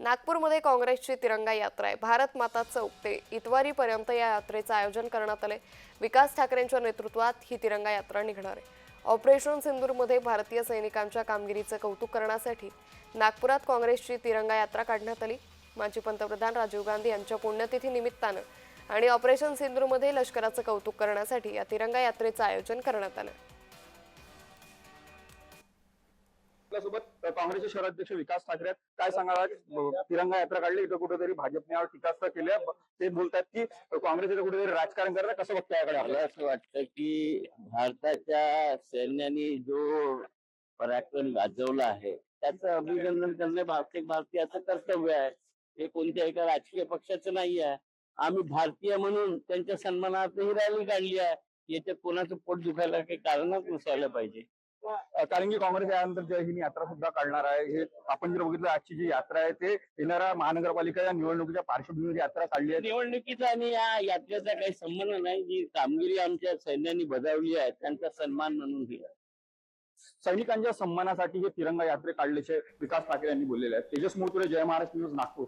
नागपूरमध्ये काँग्रेसची तिरंगा यात्रा आहे. भारत माता चौक ते इतवारीपर्यंत या यात्रेचं आयोजन करण्यात आले विकास ठाकरेंच्या नेतृत्वात ही तिरंगा यात्रा निघणार आहे. ऑपरेशन सिंदूरमध्ये भारतीय सैनिकांच्या कामगिरीचं कौतुक करण्यासाठी नागपुरात काँग्रेसची तिरंगा यात्रा काढण्यात आली. माजी पंतप्रधान राजीव गांधी यांच्या पुण्यतिथी निमित्तानं आणि ऑपरेशन सिंदूरमध्ये लष्कराचं कौतुक करण्यासाठी या तिरंगा यात्रेचं आयोजन करण्यात आलं. आपल्यासोबत काँग्रेसचे शहराध्यक्ष विकास ठाकरे काय सांगाल तिरंगा यात्रा काढली इथं कुठेतरी भाजपने यावर टीकास्त्र केली ते बोलतात की काँग्रेस इथं कुठेतरी राजकारण करतात कसं बघतं याकडे आपल्याला असं वाटतं की भारताच्या सैन्याने जो पराक्रम गाजवला आहे त्याचं अभिनंदन करणे प्रत्येक भारतीयाचं कर्तव्य आहे. हे कोणत्या एका राजकीय पक्षाचं नाही आहे. आम्ही भारतीय म्हणून त्यांच्या सन्मानार्थ ही रॅली काढली आहे. याच्यात कोणाचं पोट दुखायला काही कारणच नसायला पाहिजे. कारण की काँग्रेस यानंतर जे ही यात्रा सुद्धा काढणार आहे हे आपण जर बघितलं आजची जी यात्रा आहे ते येणाऱ्या महानगरपालिका या निवडणुकीच्या पार्श्वभूमीवर यात्रा काढली आहे. निवडणुकीचा आणि या यात्रेचा काही संबंध नाही. जी कामगिरी आमच्या सैन्याने बजावली आहे त्यांचा सन्मान म्हणून आहे. सैनिकांच्या सन्मानासाठी हे तिरंगा यात्रे काढल्याचे विकास ठाकरे यांनी बोललेले आहेत. तेजस मोरतुरे जय महाराष्ट्र न्यूज नागपूर.